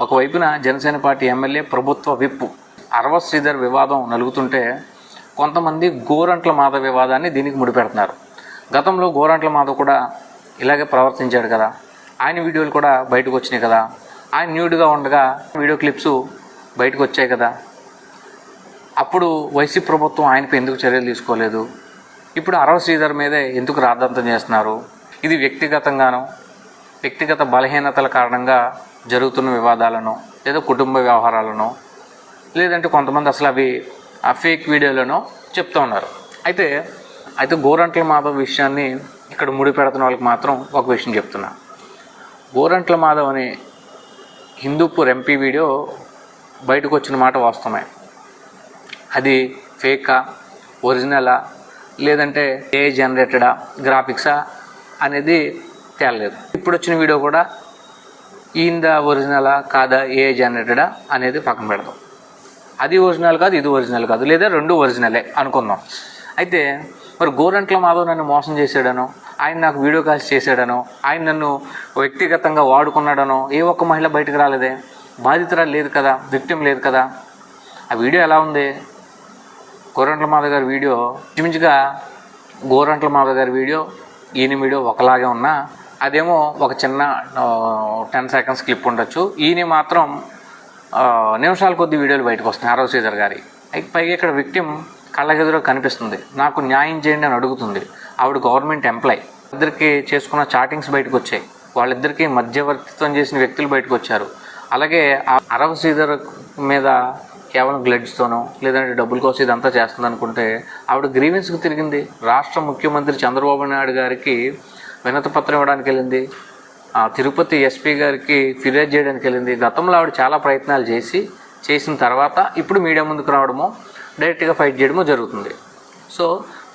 ఒకవైపున Janasena party MLA ప్రభుత్వ విప్పు అరవ శ్రీధర్ వివాదం నలుగుతుంటే కొంతమంది గోరంట్ల మాధవ్ వివాదాన్ని దీనికి ముడిపెడుతున్నారు. గతంలో గోరంట్ల మాధవ్ కూడా ఇలాగే ప్రవర్తించాడు కదా. ఆయన వీడియోలు కూడా బయటకు వచ్చినాయి కదా. ఆయన న్యూడ్గా ఉండగా వీడియో క్లిప్స్ బయటకు వచ్చాయి కదా. అప్పుడు వైసీపీ ప్రభుత్వం ఆయనపై ఎందుకు చర్యలు తీసుకోలేదు? ఇప్పుడు అరవ శ్రీధర్ మీదే ఎందుకు రాద్ధాంతం చేస్తున్నారు? ఇది వ్యక్తిగతంగానో వ్యక్తిగత బలహీనతల కారణంగా జరుగుతున్న వివాదాలను లేదా కుటుంబ వ్యవహారాలను లేదంటే కొంతమంది అసలు అవి ఆ ఫేక్ వీడియోలను చెప్తూ ఉన్నారు. అయితే అయితే గోరంట్ల మాధవ్ విషయాన్ని ఇక్కడ ముడి పెడుతున్న వాళ్ళకి మాత్రం ఒక విషయం చెప్తున్నా. గోరంట్ల మాధవ్ అనే హిందూపూర్ ఎంపీ వీడియో బయటకు వచ్చిన మాట వాస్తవమే. అది ఫేకా ఒరిజినలా లేదంటే ఏ జనరేటెడా గ్రాఫిక్సా అనేది తేలలేదు. ఇప్పుడు వచ్చిన వీడియో కూడా ఈందా ఒరిజినలా కాదా ఏ జనరేటెడా అనేది పక్కన పెడదాం. అది ఒరిజినల్ కాదు ఇది ఒరిజినల్ కాదు లేదా రెండు ఒరిజినలే అనుకుందాం. అయితే మరి గోరంట్ల మాధవ్ నన్ను మోసం చేశాడనో ఆయన నాకు వీడియో కాల్స్ చేశాడనో ఆయన నన్ను వ్యక్తిగతంగా వాడుకున్నాడనో ఏ ఒక్క మహిళ బయటకు రాలేదే? బాధితురాలు లేదు కదా విక్టిమ్ లేదు కదా? ఆ వీడియో ఎలా ఉంది? గోరంట్ల మాధవ్ గారి వీడియో ఇంచుమించుగా గోరంట్ల మాధవ్ గారి వీడియో ఈయన ఒకలాగే ఉన్నా అదేమో ఒక చిన్న టెన్ సెకండ్స్ క్లిప్ ఉండొచ్చు. ఈయన మాత్రం నిమిషాల కొద్ది వీడియోలు బయటకు వస్తున్నాయి. ఆరో సీజర్ గారి. పైగా ఇక్కడ విక్టిమ్ కళ్ళగెదురు కనిపిస్తుంది. నాకు న్యాయం చేయండి అని అడుగుతుంది. ఆవిడ గవర్నమెంట్ ఎంప్లాయ్. ఇద్దరికి చేసుకున్న చాటింగ్స్ బయటకు వచ్చాయి. వాళ్ళిద్దరికీ మధ్యవర్తిత్వం చేసిన వ్యక్తులు బయటకు వచ్చారు. అలాగే ఆ అరవ సీజర్ మీద కేవలం గ్లడ్స్తోనో లేదంటే డబ్బుల కోసం ఇదంతా చేస్తుంది అనుకుంటే ఆవిడ గ్రీవెన్స్కి తిరిగింది. రాష్ట్ర ముఖ్యమంత్రి చంద్రబాబు నాయుడు గారికి వినతి పత్రం ఇవ్వడానికి వెళ్ళింది. తిరుపతి ఎస్పీ గారికి ఫిర్యాదు చేయడానికి వెళ్ళింది. గతంలో ఆవిడ చాలా ప్రయత్నాలు చేసి చేసిన తర్వాత ఇప్పుడు మీడియా ముందుకు రావడమో డైరెక్ట్గా ఫైట్ చేయడమో జరుగుతుంది. సో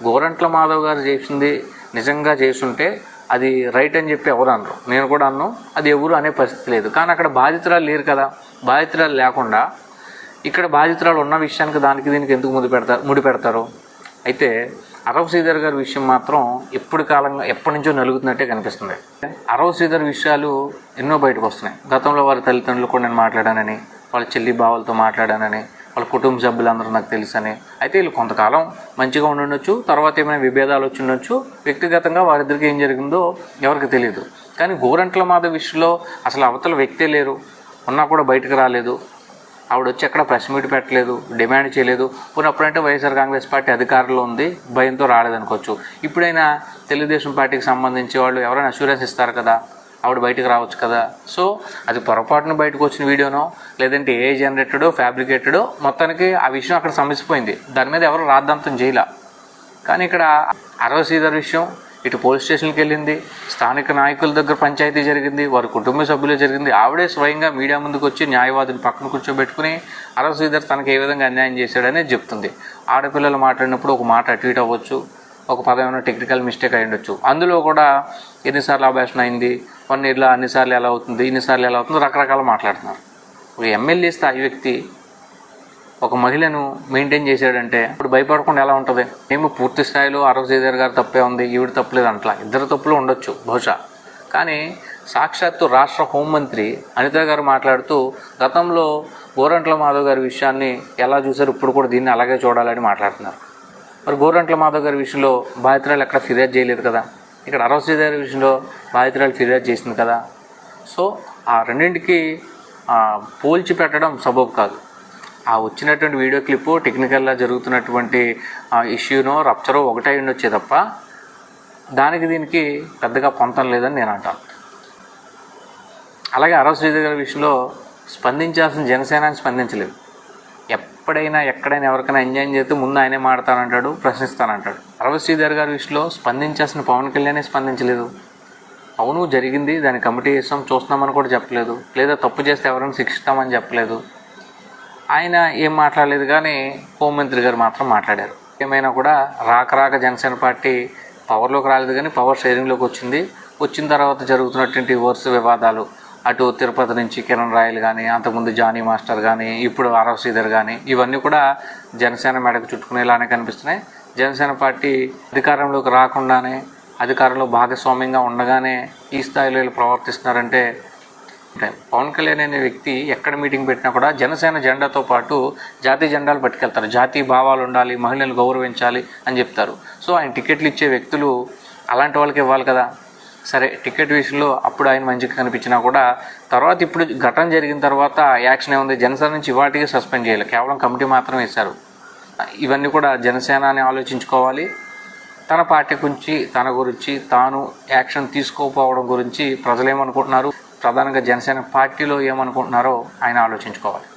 గోరంట్ల మాధవ్ గారు చేసింది నిజంగా చేసుంటే అది రైట్ అని చెప్పి ఎవరు అనరు. నేను కూడా అన్నాను అది ఎవరు అనే పరిస్థితి లేదు. కానీ అక్కడ బాధితురాలు లేరు కదా. బాధితురాలు లేకుండా ఇక్కడ బాధితురాలు ఉన్న విషయానికి దానికి దీనికి ఎందుకు ముడి పెడతారు ముడి పెడతారు? అయితే అరవ్ శ్రీధర్ గారి విషయం మాత్రం ఎప్పుడు కాలంగా ఎప్పటి నుంచో నలుగుతున్నట్టే కనిపిస్తుంది. అరవ్ శ్రీధర్ విషయాలు ఎన్నో బయటకు వస్తున్నాయి. గతంలో వారి తల్లిదండ్రులు కూడా నేను మాట్లాడానని వాళ్ళ చెల్లి బావలతో మాట్లాడానని వాళ్ళ కుటుంబ సభ్యులందరూ నాకు తెలుసని. అయితే వీళ్ళు కొంతకాలం మంచిగా ఉండుండొచ్చు తర్వాత ఏమైనా విభేదాలు వచ్చి ఉండొచ్చు వ్యక్తిగతంగా వారిద్దరికి ఏం జరిగిందో ఎవరికి తెలియదు కానీ గోరంట్ల మాధవ్ విషయంలో అసలు అవతల వ్యక్తే లేరు. ఉన్నా కూడా బయటకు రాలేదు. ఆవిడ వచ్చి ఎక్కడ ప్రెస్ మీట్ పెట్టలేదు డిమాండ్ చేయలేదు. పోనీ అప్పుడంటే వైఎస్ఆర్ కాంగ్రెస్ పార్టీ అధికారంలో ఉంది భయంతో రాలేదనుకోవచ్చు. ఇప్పుడైనా తెలుగుదేశం పార్టీకి సంబంధించి వాళ్ళు ఎవరైనా అష్యూరెన్స్ ఇస్తారు కదా ఆవిడ బయటకు రావచ్చు కదా. సో అది పొరపాటున బయటకు వచ్చిన వీడియోనో లేదంటే ఏ జనరేటెడో ఫ్యాబ్రికేటెడో మొత్తానికి ఆ విషయం అక్కడ సమసిపోయింది. దాని మీద ఎవరు రాద్ధాంతం చేయలే. కానీ ఇక్కడ అరవ సీదర్ విషయం ఇటు పోలీస్ స్టేషన్కి వెళ్ళింది స్థానిక నాయకుల దగ్గర పంచాయతీ జరిగింది వారి కుటుంబ సభ్యులు జరిగింది. ఆవిడే స్వయంగా మీడియా ముందుకు వచ్చి న్యాయవాదిని పక్కన కూర్చోబెట్టుకుని అరసు శ్రీధర్ తనకు ఏ విధంగా అన్యాయం చేశాడని చెప్తుంది. ఆడపిల్లలు మాట్లాడినప్పుడు ఒక మాట అటు ఇటు అవ్వచ్చు ఒక పదమైన టెక్నికల్ మిస్టేక్ అయి ఉండొచ్చు. అందులో కూడా ఎన్నిసార్లు అభ్యాసం అయింది వన్ ఇయర్లో అన్నిసార్లు ఎలా అవుతుంది ఇన్నిసార్లు ఎలా అవుతుంది రకరకాల మాట్లాడుతున్నారు. ఒక ఎమ్మెల్యే స్థాయి వ్యక్తి ఒక మహిళను మెయింటైన్ చేశాడంటే ఇప్పుడు భయపడకుండా ఎలా ఉంటుంది? మేము పూర్తి స్థాయిలో అరవ శ్రీధర్ గారు తప్పే ఉంది ఈవిడ తప్పలేదు అంటలా. ఇద్దరు తప్పులు ఉండొచ్చు బహుశా. కానీ సాక్షాత్తు రాష్ట్ర హోంమంత్రి అనిత గారు మాట్లాడుతూ గతంలో గోరంట్ల మాధవ్ గారి విషయాన్ని ఎలా చూశారు ఇప్పుడు కూడా దీన్ని అలాగే చూడాలని మాట్లాడుతున్నారు. మరి గోరంట్ల మాధవ్ గారి విషయంలో బాధితురాలు ఎక్కడ ఫిర్యాదు చేయలేదు కదా? ఇక్కడ అరవ శ్రీధర్ విషయంలో బాధితురాలు ఫిర్యాదు చేసింది కదా? సో ఆ రెండింటికి పోల్చి పెట్టడం సబబు కాదు. ఆ వచ్చినటువంటి వీడియో క్లిప్ టెక్నికల్గా జరుగుతున్నటువంటి ఇష్యూనో రప్చరో ఒకటై ఉండొచ్చే తప్ప దానికి దీనికి పెద్దగా పొంతం లేదని నేను అంటాను. అలాగే అరవ శ్రీధర్ గారి విషయంలో స్పందించాల్సిన జనసేనాన్ని స్పందించలేదు. ఎప్పుడైనా ఎక్కడైనా ఎవరికైనా ఎంజాయ్ చేస్తే ముందు ఆయనే మాడతానంటాడు ప్రశ్నిస్తానంటాడు. అరవ శ్రీధర్ గారి విషయంలో స్పందించాల్సిన పవన్ కళ్యాణే స్పందించలేదు. అవును జరిగింది దాని కమిటీ చేస్తాం చూస్తున్నామని కూడా చెప్పలేదు. లేదా తప్పు చేస్తే ఎవరైనా శిక్షిస్తామని చెప్పలేదు. ఆయన ఏం మాట్లాడలేదు కానీ హోంమంత్రి గారు మాత్రం మాట్లాడారు. ఏమైనా కూడా రాక రాక జనసేన పార్టీ పవర్లోకి రాలేదు కానీ పవర్ షేరింగ్లోకి వచ్చింది. వచ్చిన తర్వాత జరుగుతున్నటువంటి వరుస వివాదాలు అటు తిరుపతి నుంచి కిరణ్ రాయలు కానీ అంతకుముందు జానీ మాస్టర్ కానీ ఇప్పుడు ఆరవ్ శ్రీధర్ కానీ ఇవన్నీ కూడా జనసేన మెడకు చుట్టుకునేలానే కనిపిస్తున్నాయి. జనసేన పార్టీ అధికారంలోకి రాకుండానే అధికారంలో భాగస్వామ్యంగా ఉండగానే ఈ స్థాయిలో వీళ్ళు ప్రవర్తిస్తున్నారంటే పవన్ కళ్యాణ్ అనే వ్యక్తి ఎక్కడ మీటింగ్ పెట్టినా కూడా జనసేన జెండాతో పాటు జాతీయ జెండాలు పట్టుకెళ్తారు. జాతీయ భావాలు ఉండాలి మహిళలు గౌరవించాలి అని చెప్తారు. సో ఆయన టికెట్లు ఇచ్చే వ్యక్తులు అలాంటి వాళ్ళకి ఇవ్వాలి కదా? సరే టికెట్ విషయంలో అప్పుడు ఆయన మంచిగా కనిపించినా కూడా తర్వాత ఇప్పుడు ఘటన జరిగిన తర్వాత యాక్షన్ ఏముంది? జనసేన నుంచి ఇవాటికి సస్పెండ్ చేయాలి. కేవలం కమిటీ మాత్రం వేశారు ఇవన్నీ కూడా జనసేన అని ఆలోచించుకోవాలి. తన పార్టీ గురించి తన గురించి తాను యాక్షన్ తీసుకోకపోవడం గురించి ప్రజలు ఏమనుకుంటున్నారు ప్రధానంగా జనసేన పార్టీలో ఏమనుకుంటున్నారో ఆయన ఆలోచించుకోవాలి.